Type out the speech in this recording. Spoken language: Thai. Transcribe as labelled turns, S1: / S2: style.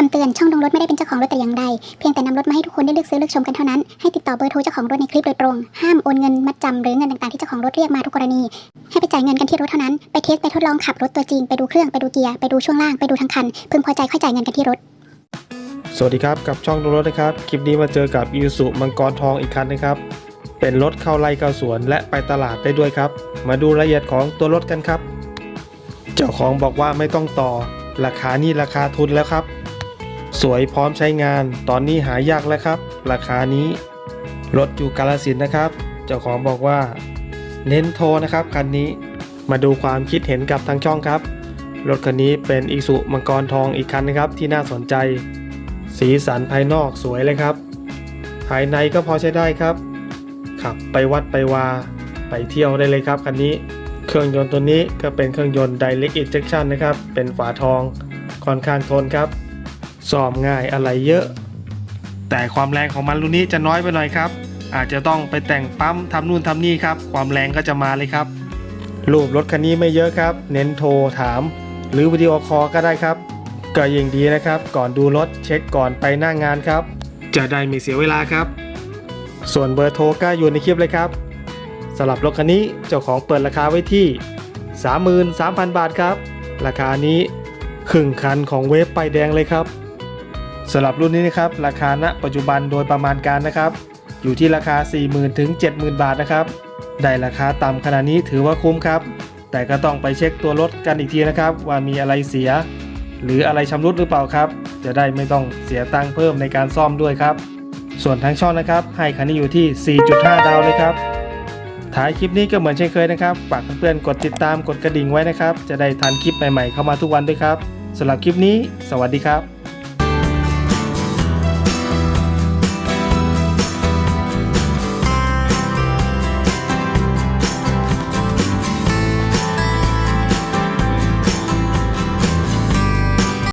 S1: คำเตือนช่องลงรถไม่ได้เป็นเจ้าของรถแต่อย่างใด เพียงแต่นำรถมาให้ทุกคนได้เลือกซื้อเลือกชมกันเท่านั้น ให้ติดต่อเบอร์โทรเจ้าของรถในคลิปโดยตรง ห้ามโอนเงินมัดจำหรือเงินต่างๆที่เจ้าของรถเรียกมาทุกกรณี ให้ไปจ่ายเงินกันที่รถเท่านั้น ไปเทสไปทดลองขับรถตัวจริง ไปดูเครื่องไปดูเกียร์ ไปดูช่วงล่าง ไปดูทั้งคัน พึงพอใจค่อยจ่ายเงินกันที่รถ
S2: สวัสดีครับ กับช่องดูรถนะครับ คลิปนี้มาเจอกับอีสุมังกรทองอีกคันนะครับ เป็นรถเข้าไร่เข้าสวนและไปตลาดได้ด้วยครับ มาดูรายละเอียดของตัวรถกันครับ เจ้าของบอกว่าไม่ต้องต่อ ราคานี่ราคาทุนแล้วครับ สวยพร้อมใช้งาน ตอนนี้หายากแล้วครับ ราคานี้ รถอยู่กาลสินนะครับ เจ้าของบอกว่า เน้นโทนะครับคันนี้มาดูความคิดเห็นกับทางช่องครับ รถคันนี้เป็นอีสุมังกรทองอีกคันนะครับที่น่าสนใจ สีสันภายนอกสวยเลยครับ ภายในก็พอใช้ได้ครับ ขับไปวัดไปวา ไปเที่ยวได้เลยครับคันนี้ เครื่องยนต์ตัวนี้ก็เป็นเครื่องยนต์ Direct Injection นะครับ เป็นฝาทองค่อนข้างทนครับ ซ่อมง่ายอะไรเยอะ แต่ความแรงของมันรุ่นนี้จะน้อยไปหน่อยครับ อาจจะต้องไปแต่งปั๊มทำนู่นทำนี่ครับ ความแรงก็จะมาเลยครับ รูปรถคันนี้ไม่เยอะครับ เน้นโทรถาม หรือวิดีโอคอลก็ได้ครับ ก็ยิ่งดีนะครับ ก่อนดูรถเช็คก่อนไปหน้างงานครับ จะได้ไม่เสียเวลาครับ ส่วนเบอร์โทรก็อยู่ในคลิปเลยครับสำหรับรถคันนี้เจ้าของเปิดราคาไว้ที่ 33,000 บาทครับ ราคานี้ครึ่งคันของเวฟไปแดงเลยครับ สำหรับรุ่นนี้นะครับราคาณปัจจุบันโดยประมาณการนะครับ อยู่ที่ราคา 40,000ถึง70,000 บาทนะครับ ได้ราคาต่ำขนาดนี้ถือว่าคุ้มครับ แต่ก็ต้องไปเช็คตัวรถกันอีกทีนะครับ ว่ามีอะไรเสีย หรืออะไรชำรุดหรือเปล่าครับ จะได้ไม่ต้องเสียตังค์เพิ่มในการซ่อมด้วยครับ ส่วนทางช่องนะครับ ให้คันนี้อยู่ที่ 4.5 ดาวเลยครับท้ายคลิปนี้ก็เหมือนเช่นเคยนะครับ ฝากเพื่อนๆกดติดตามกดกระดิ่งไว้นะครับ จะได้ทันคลิปใหม่ๆเข้ามาทุกวันด้วยครับสำหรับคลิปนี้ สวัสดีครับ